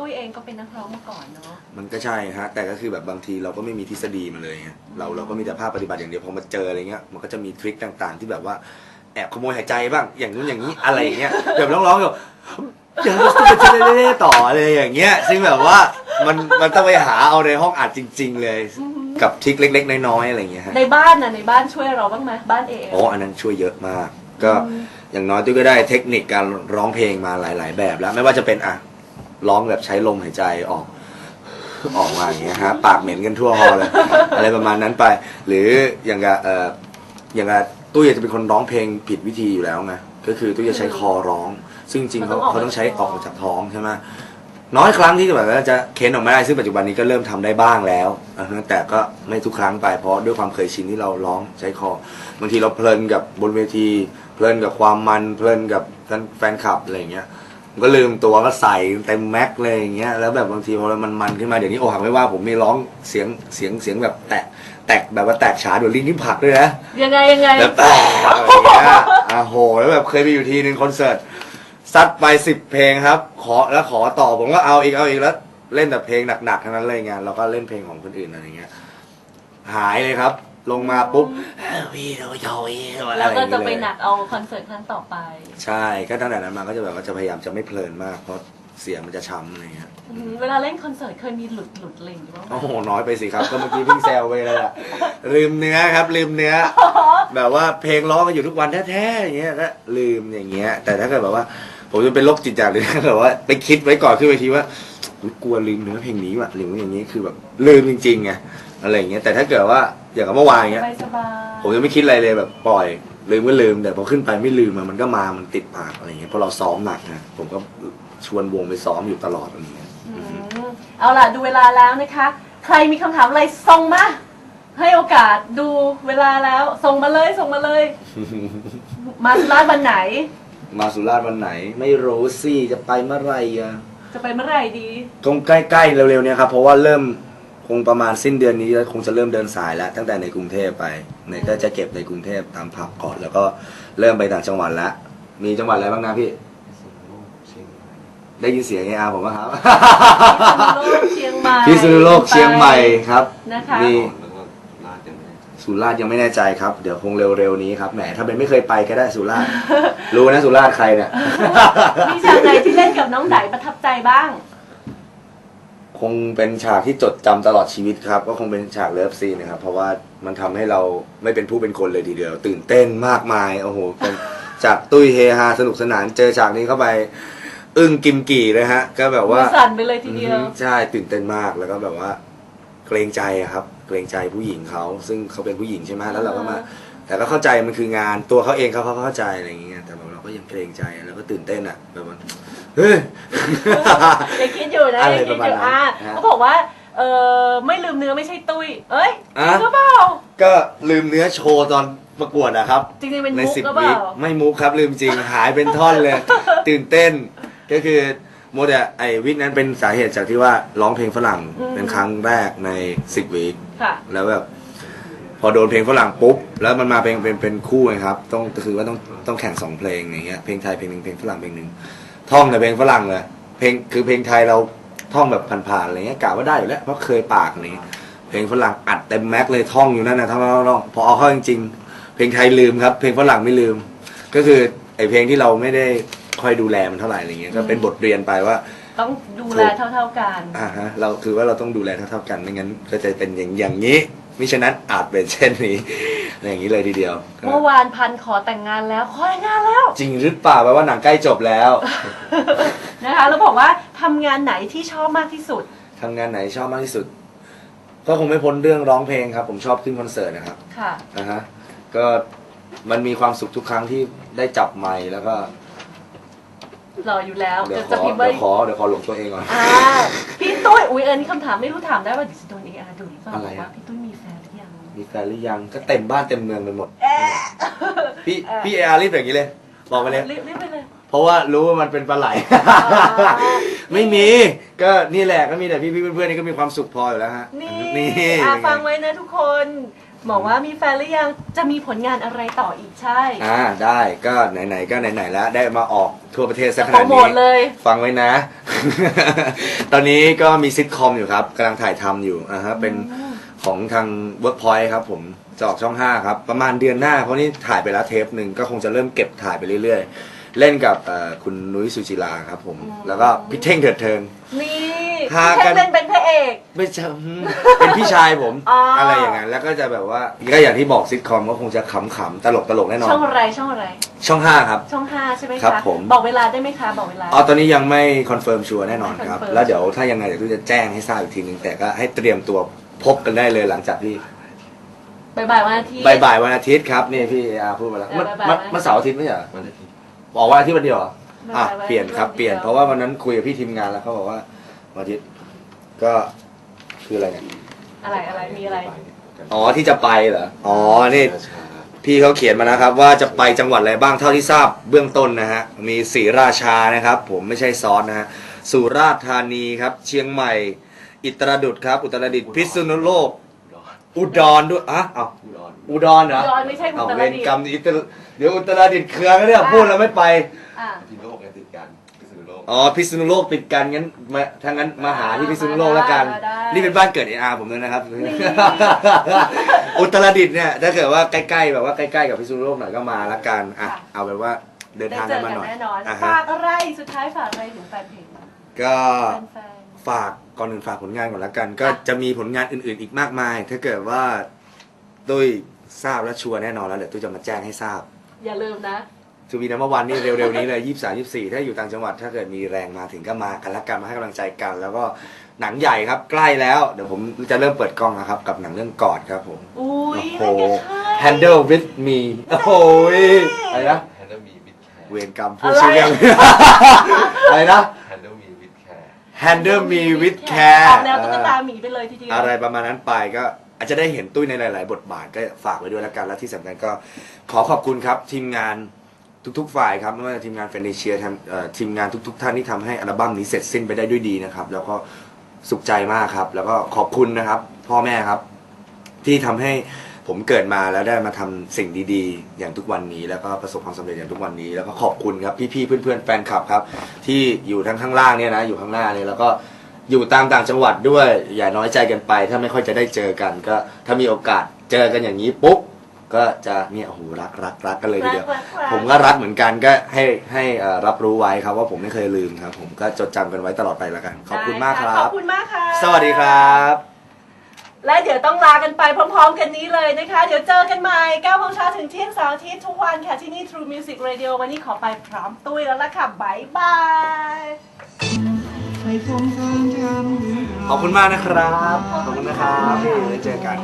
ตุ้ยเองก็เป็นนักร้องมาก่อนเนาะ มันก็ใช่ฮะ แต่ก็คือแบบบางทีเราก็ไม่มีทฤษฎีมาเลยไงเราเราก็มีแต่ภาพปฏิบัติอย่างเดียวพอมาเจออะไรเงี้ยมันก็จะมีทริคต่างๆ ที่แบบว่าแอบขโมยหายใจบ้างอย่างนู้นอย่างนี้อะไรอย่างเงี้ยแบบร้องๆแบบเดี๋ยวจะเล่ต่ออะไรอย่างเงี้ยซึ่งแบบว่ามันมันต้องไปหาเอาในห้องอัดจริง ๆ เลย กับทริคเล็ก ๆ น้อยๆอะไรอย่างเงี้ยฮะในบ้านน่ะในบ้านช่วยเราบ้างไหมบ้านเองโอ้อันนั้นช่วยเยอะมาก ก็อย่างน้อยตุ้ยก็ได้เทคนิคการร้องเพลงมาหลาย ๆ แบบแล้วไม่ว่าจะเป็นอะ ร้องแบบใช้ลมหายใจออก ออกมาอย่างเงี้ยฮะปากเหม็นกันทั่วฮอลเลย อะไรประมาณนั้นไป หรืออย่างกับเอ่ออย่างกับตุ้ยจะเป็นคนร้องเพลงผิดวิธีอยู่แล้วไงก็คือตุ้ยจะใช้คอร้อง ซึ่งจริงๆเขาเขาต้องใช้ออกมาจากท้องใช่ไหมน้อยครั้งที่แบบว่าจะเค้นออกมาได้ซึ่งปัจจุบันนี้ก็เริ่มทำได้บ้างแล้วอ่าฮะแต่ก็ไม่ทุกครั้งไปเพราะด้วยความเคยชินที่เราร้องใช้คอบางทีเราเพลินกับบนเวที เพลินกับความมันเพลินกับแฟนคลับอะไรอย่างเงี้ย ผมก็ลืมตัวก็ใส่เต็มแม็กซ์เลยอย่างเงี้ยแล้วแบบบางทีพอมันมันขึ้นมาเดี๋ยวนี้โอ้หักไม่ว่าผมมีร้องเสียงเสียงเสียงแบบแตกแตกแบบว่าแตกฉาโดยลิ้นที่ผักด้วยนะยังไงยังไงแบบแตกอะไรอย่างเงี้ยอะโหแล้วแบบเคยไปอยู่ทีหนึ่งคอนเสิร์ตซัดไปสิบเพลงครับ ขอแล้วขอต่อผมก็เอาอีกเอาอีกแล้วเล่นแต่เพลงหนักๆทั้งนั้นเลยไงเราก็เล่นเพลงของคนอื่นอะไรอย่างเงี้ยหายเลยครับ ลงมาปุ๊บพี่โดยอยอะไรแล้วอก็ย่างจะเงี้ยไปเลยหนักเอาคอนเสิร์ตครั้งต่อไป ใช่ก็ตั้งแต่นั้นมาก็จะแบบว่าจะพยายามจะไม่เพลินมากเพราะเสียงมันจะช้ำอะไรเงี้ยอืมเวลาเล่นคอนเสิร์ตเคยมีหลุดหลุดอะไรอย่างเงี้ยบ้างไหมโอ้โหน้อยไปสิครับก็เมื่อกี้เพิ่งแซวไปเลยอะลืมเนื้อครับลืมเนื้อ แบบว่าเพลงร้องกันอยู่ทุกวันแท้ๆอย่างเงี้ยก็ลืมอย่างเงี้ย แต่ถ้าเกิดแบบว่า ผมจะเป็นโรคจิตอย่างหนึงแบบว่าไปคิดไว้ก่อนขึ้นเวทีว่าอุ๊ยกลัวลืมเนื้อเพลงนี้ว่ะหรือว่าอย่างนี้คือแบบลืมจริงๆไง อะไรอย่างเงี้ยแต่ถ้าเกิดว่าอย่างกับเมื่อวานอย่างเงี้ยสบายสบายผมจะไม่คิดอะไรเลยแบบปล่อยลืมก็ลืม แต่พอขึ้นไปไม่ลืมอะมันก็มามันติดปากอะไรอย่างเงี้ยเพราะเราซ้อมหนักนะผมก็ชวนวงไปซ้อมอยู่ตลอดอะไรอย่างเงี้ยอืมเอาล่ะดูเวลาแล้วนะคะ ใครมีคำถามอะไรส่งมา ให้โอกาสดูเวลาแล้ว ส่งมาเลยส่งมาเลย มาสุราษฎร์วันไหน มาสุราษฎร์วันไหน ไม่รู้สิจะไปเมื่อไหรอะจะไปเมื่อไหร่ดีคงใกล้ๆเร็วๆเนี่ยครับเพราะว่าเริ่ม คงประมาณสิ้นเดือนนี้คงจะเริ่มเดินสายแล้ว ตั้งแต่ในกรุงเทพไปในก็จะเก็บในกรุงเทพตามผับก่อนแล้วก็เริ่มไปต่างจังหวัดแล้วมีจังหวัดอะไรบ้างนะพี่ ได้ยินเสียงไงอาผมว่าครับพิษณุโลกเชียงใหม่พิษณุโลกเชียงใหม่ครับนะคะมีแล้วก็ลาดยังไม่ได้สุราษฎร์ยังไม่แน่ใจครับ เดี๋ยวคงเร็วๆนี้ครับแหมถ้าเป็นไม่เคยไปก็ได้สุราษฎร์รู้นะสุราษฎร์ใครเนี่ยมีฉากไหนที่เล่นกับน้องไดประทับใจบ้าง คงเป็นฉากที่จดจำตลอดชีวิตครับ ก็คงเป็นฉากเลิฟซีนนะครับ เพราะว่ามันทำให้เราไม่เป็นผู้เป็นคนเลยทีเดียว ตื่นเต้นมากมายโอ้โหเป็นจากตุ้ยเฮฮาสนุกสนานเจอฉากนี้เข้าไป อึ้งกิมกี่เลยฮะ ก็แบบว่า มือสั่นไปเลยทีเดียว อือฮึใช่ตื่นเต้นมากแล้วก็แบบว่า เกรงใจอะครับ เกรงใจผู้หญิงเขา ซึ่งเขาเป็นผู้หญิงใช่ไหมแล้วเราก็มาแต่ก็เข้าใจมันคืองานตัวเขาเองเขาเขาเข้าใจอะไรอย่างเงี้ยแต่แบบเราก็ยังเกรงใจแล้วก็ตื่นเต้นอะแบบว่า เฮ้ย ยังคิดอยู่นะอะไรยังคิดอยู่ประมาณนั้นอ่าฮะเขาบอกว่าเออไม่ลืมเนื้อไม่ใช่ตุ้ย เอ้ยจอะริงหรือเปล่าก็ลืมเนื้อโชว์ตอนประกวดอะครับ จริงๆเป็นในมุกสิบหรือเปวิล่า ไม่มุกครับลืมจริง หายเป็นท่อนเลย ตื่นเต้น ก็คือโมเดลไอวิกนั้นเป็นสาเหตุจากที่ว่าร้องเพลงฝรั่งอืม เป็นครั้งแรกในสิบวิค่ะ แล้วแบบพอโดนเพลงฝรั่งปุ๊บ แล้วมันมาเป็นเป็นเป็นคู่ไงครับ ต้องคือว่าต้องต้องแข่งสองเพลงอย่างเงี้ยเพลงไทยเพลงหนึ่งเพลงฝรั่งเพลงหนึ่ง ท่องแต่เพลงฝรั่งเลยเพลงคือเพลงไทยเราท่องแบบผ่านๆอะไรเงี้ยกะว่าได้อยู่แล้วเพราะเคยปากนี้ เพลงฝรั่งอัดเต็มแม็กซ์เลยท่องอยู่นั่นนะท่องท่องท่องพอเอาเข้าจริงๆเพลงไทยลืมครับ เพลงฝรั่งไม่ลืม ก็คือไอเพลงที่เราไม่ได้ค่อยดูแลมันเท่าไหร่อะไรเงี้ยก็เป็นบทเรียนไปว่า ต้องดูแลเท่า ๆกันอ่าฮะเราคือว่าเราต้องดูแลเท่าๆกันไม่งั้นก็จะเป็นอย่างอย่างนี้มิฉะนั้นอาจเป็นเช่นนี้ อะไรอย่างนี้เลยทีเดียวก็เมื่อวานพันขอแต่งงานแล้ว ขอแต่งงานแล้ว จริงหรือเปล่าแปลว่าหนังใกล้จบแล้ว นะคะแล้วบอกว่าทำงานไหนที่ชอบมากที่สุด ทำงานไหนชอบมากที่สุด ก็คงไม่พ้นเรื่องร้องเพลงครับ ผมชอบขึ้นคอนเสิร์ตนะครับค่ะ นะฮะก็มันมีความสุขทุกครั้งที่ได้จับไมค์แล้วก็รออยู่แล้วเดี๋ยวจะขจะอพิมพ์ไว้เดี๋ยวขอเดี๋ยวขอหลงตัวเองก่อน อ่าพี่ตุ้ยอุ้ยเอันนี้คำถามไม่รู้ถามได้ว่าดิฉันโดนเออาร์ดูหรือเปล่าอะไรบอกว่าอะพี่ตุ้ยมีแฟนหรือยัง มีแฟนหรือยังก็เต็มบ้านเต็มเมืองไปหมดพี่พี่เออารีบอย่างนี้เลย บอกไปเลย รีบรีบไปเลย เพราะว่ารู้ว่ามันเป็นปลาไหล ไม่มีก็นี่แหละก็มีแต่พี่พี่ๆเพื่อนๆนี่ก็มีความสุขพออยู่แล้วฮะนี่อะฟังไว้นะทุกคนบอกว่ามีแฟนหรือยังจะมีผลงานอะไรต่ออีกใช่ อ่าได้ก็ไหนๆก็ไหนๆแล้วได้มาออกทั่วประเทศสักขโปรนาดโมนี้ทเลย ฟังไว้นะ ตอนนี้ก็มีซิทคอมอยู่ครับกำลังถ่ายทำอยู่อ่าฮะเป็น ของทาง Workpoint ครับผมจะออกช่อง 5 ครับ ประมาณเดือนหน้าเพราะนี่ถ่ายไปแล้วเทปหนึ่งก็คงจะเริ่มเก็บถ่ายไปเรื่อยๆ เล่นกับเอ่อคุณนุ้ยสุจิราครับผม แล้วก็พี่เท่งเถิดเทิง นี่พาพี่กัเท่นงเป็นเป็นพระเอก ไม่ใช่อืมเป็นพี่ชายผม อ๋ออ อะไรอย่างนั้น แล้วก็จะแบบว่าก็อย่างที่บอกซิทคอมก็คงจะขำๆตลกๆแน่นอน ช่องอะไรช่องอะไร ช่อง 5 ครับ ช่องห้าใช่ไหมครัคะบผม บอกเวลาได้ไหมคะ บอกเวลา อ๋อตอนนี้ยังไม่คอนเฟิร์มชัวร์แน่นอนครับ ไม่คอนเฟิร์ม แล้วเดี๋ยวถ้ายังไงเดี๋ยวตุ้ยจะแจ้งให้ทราบอีกทีนึงแต่ก็ให้เตรียมตัว พบกันได้เลยหลังจากที่บ่ายๆวันอาทิตย์ บ่ายๆวันอาทิตย์ครับนี่พี่อาพูดมาแล้วเออมันบ่ายๆวันอาทิตย์ มันเสาร์อาทิตย์ไม่ใช่เหรอวันอาทิตย์บอกวันอาทิตย์วันเดียวเหรออะบ่ายๆวันอาทิตย์เปลี่ยนครับวันเดียวเปลี่ยนเพราะว่าวันนั้นคุยกับพี่ทีมงานแล้วเขาบอกว่าวันอาทิตย์ก็คืออะไรเนี่ยอะไรอะไรมีอะไร อ๋อที่จะไปเหรออ๋อนี่ช้าพี่เขาเขียนมานะครับว่าจะไปจังหวัดอะไรบ้างเท่าที่ทราบเบื้องต้นนะฮะมีศรีราชานะครับ ผมไม่ใช่ซอสนะฮะสุราษฎร์ธานีครับ เชียงใหม่ อิตรดุษครับ อุตรดิตถ์พิษณุโลกๆอุดรอุดรด้วยอะเอ้าอุดรอุดรเหรออุดรไม่ใช่อุเอ้าตรเวดิรตถ์กรรมอิตรเดี๋ยวอุตรดิตถ์เครือกันเนี่ยพูดแล้วไม่ไป อะพิษณุโลกไงติดกันพิษณุโลกอ๋อพิษณุโลกติดกันงั้นมาถ้างั้นมาหาที่พิษณุโลกแล้วกัน ได้ได้นี่เป็นบ้านเกิดเออาผมเลยนะครับอุตรดิตถ์เนี่ยถ้าเกิดว่าใกล้ๆแบบว่าใกล้ๆกับพิษณุโลกหน่อยก็มาละกันอะเอาเป็นว่าเดินได้ทางเจกันอมากันหน่อยแน่นอน อะฝาฮะกอะไรสุดท้ายฝากอะไรถึงแฟนเพลงก็แฟนฝาก ก่อนอื่นฝากผลงานก่อนละกัน ก็จะมีผลงานอื่นๆอีกมากมาย ถ้าเกิดว่าตุ้ยทราบและชัวร์แน่นอนแล้วเดี๋ยวตุ้ยจะมาแจ้งให้ทราบๆอย่าลืมนะทูบีนัมเบอร์วันนี่เร็วๆนี้เลยยี่สามยี่สี่ถ้าอยู่ต่างจังหวัดถ้าเกิดมีแรงมาถึงก็มากันละกันมาให้กำลังใจกัน แล้วก็หนังใหญ่ครับใกล้แล้วเดี๋ยวผมจะเริ่มเปิดกล้องนะครับ กับหนังเรื่องกอดครับผมอุ้ยโอ้โหนั่นก็ใช่ Handle with me โอ้โหอะไรนะแฮนด์มีวิดแคร์เวรกรรมพูดชื่อเรื่องอะไรนะ แฮนด์มีวิดแคร์ Handle me with อ care อกแนวตุ๊กตาหมีไปเลยทีเดียวอะไรประมาณนั้นไปก็อาจจะได้เห็นตุ้ยในหลาย ๆ บทบาทก็ฝากไว้ด้วยแล้วกัน และที่สำคัญก็ขอขอบคุณครับทีมงานทุก ๆ ฝ่ายครับไม่ว่าจะทีมงานเฟรนเชียทีมงานทุก ๆ ท่านที่ทำให้อัลบั้มนี้เสร็จสิ้นไปได้ด้วยดีนะครับ แล้วก็สุขใจมากครับ แล้วก็ขอบคุณนะครับ พ่อแม่ครับ ที่ทำให้ ผมเกิดมาแล้วได้มาทำสิ่งดีๆ อย่างทุกวันนี้แล้วก็ประสบความสำเร็จอย่างทุกวันนี้ แล้วก็ขอบคุณครับพี่ๆเพื่อนๆแฟนคลับครับ ที่อยู่ทั้งข้างล่างเนี่ยนะอยู่ข้างหน้าเนี่ยแล้วก็อยู่ตามต่างจังหวัดด้วย อย่าน้อยใจกันไป ถ้าไม่ค่อยจะได้เจอกัน ก็ถ้ามีโอกาสเจอกันอย่างนี้ปุ๊บก็จะเนี่ยโอ้โหรักรักรักกันเลยทีเดียวรักรักผมก็รักเหมือนกันก็ให้ให้เอ่อรับรู้ไว้ครับว่าผมไม่เคยลืมครับ ผมก็จดจำกันไว้ตลอดไปแล้วกัน ขอบคุณมากคได้รัขบอบคุณมากค่ะสวัสดีครับ และเดี๋ยวต้องลากันไปพร้อมๆ กันนี้เลยนะคะ เดี๋ยวเจอกันใหม่9โมงเช้าถึงเที่ยงเสาร์อาทิตย์ทุกวันค่ะ ที่นี่ True Music Radio วันนี้ขอไปพร้อมตุ้ยแล้วล่ะค่ะบายบาย ขอบคุณมากนะครับ ขอบคุณนะครับที่เจอกัน